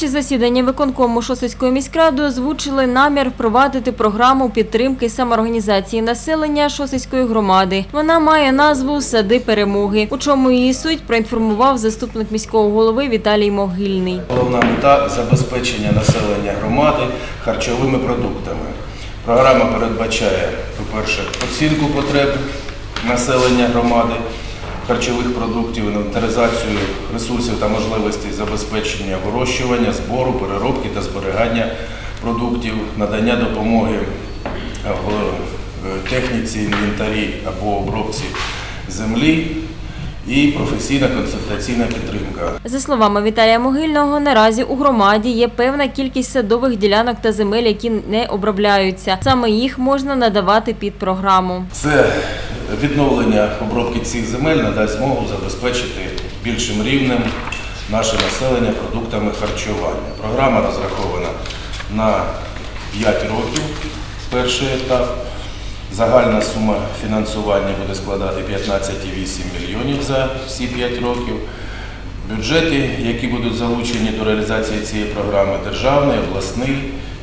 під засідання виконкому Шосицької міськради озвучили намір впровадити програму підтримки самоорганізації населення Шосицької громади. Вона має назву Сади перемоги. У чому її суть проінформував заступник міського голови Віталій Могильний. Головна мета забезпечення населення громади харчовими продуктами. Програма передбачає, по-перше, оцінку потреб населення громади, харчових продуктів, інвентаризацію ресурсів та можливостей забезпечення вирощування, збору, переробки та зберігання продуктів, надання допомоги в техніці, інвентарі або обробці землі і професійна консультаційна підтримка. За словами Віталія Могильного, наразі у громаді є певна кількість садових ділянок та земель, які не обробляються. Саме їх можна надавати під програму. Це відновлення обробки цих земель надасть змогу забезпечити більшим рівнем наше населення продуктами харчування. Програма розрахована на 5 років. Перший етап. Загальна сума фінансування буде складати 15,8 мільйонів за всі 5 років. Бюджети, які будуть залучені до реалізації цієї програми, державний, обласний,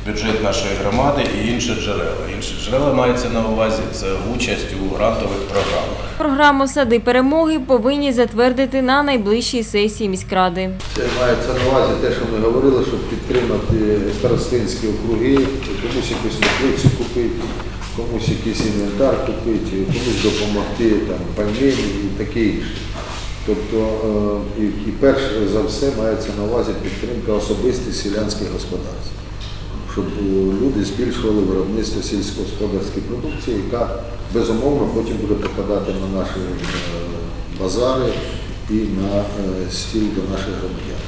бюджет нашої громади і інші джерела. Інші джерела мається на увазі це участь у грантових програмах. Програму Сади перемоги повинні затвердити на найближчій сесії міськради. Це мається на увазі те, що ми говорили, щоб підтримати старостинські округи, комусь якусь теплицю купити, комусь якийсь інвентар купити, комусь допомогти там і таке інше. Тобто, е, і, і перш за все мається на увазі підтримка особистих селянських господарств, щоб е, люди збільшували виробництво сільськогосподарської продукції, яка безумовно потім буде попадати на наші е, базари і на е, стіл до наших громадян.